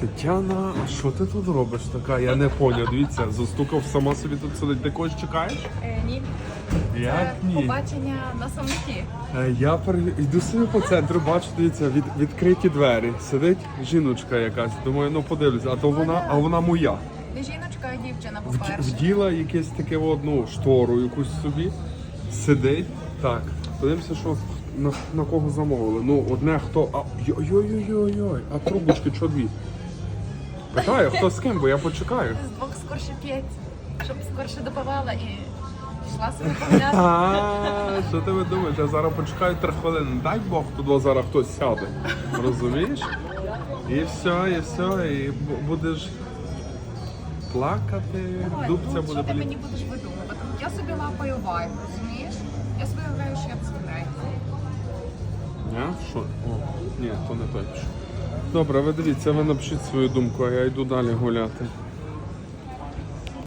Тетяна, а що ти тут робиш така? Я не поняв. Дивіться, застукав сама собі тут сидить. Ти когось чекаєш? Е, ні, Як це ні? побачення на самоті. Е, Я пере... йду собі по центру, бачу, дивіться, від... відкриті двері. Сидить жіночка якась. Думаю, ну подивлюся, а то вона, а вона моя. Не жіночка, а дівчина, по-перше. Вділа якесь таке одну штору якусь собі. Сидить. Так, подивимося, що на, на кого замовили. Ну, одне хто. А йой-йой-йой-йой, а трубочки що дві? Питаю, хто з ким, бо я почекаю. З двох скорше п'ять, щоб скорше допивала і йшла собі погуляти. А, що ти ви думаєш? Я зараз почекаю три хвилини. Дай Бог, туди зараз хтось сяде. Розумієш? І все, і все, і будеш плакати, Ой, дубця ну, буде що ти мені будеш видумувати? Я собі лапаю вайб, розумієш? Я собі уявляю, що я доставляю. Ні? Що? О, ні, то не точно. Добре, ви дивіться, ви напишіть свою думку, а я йду далі гуляти.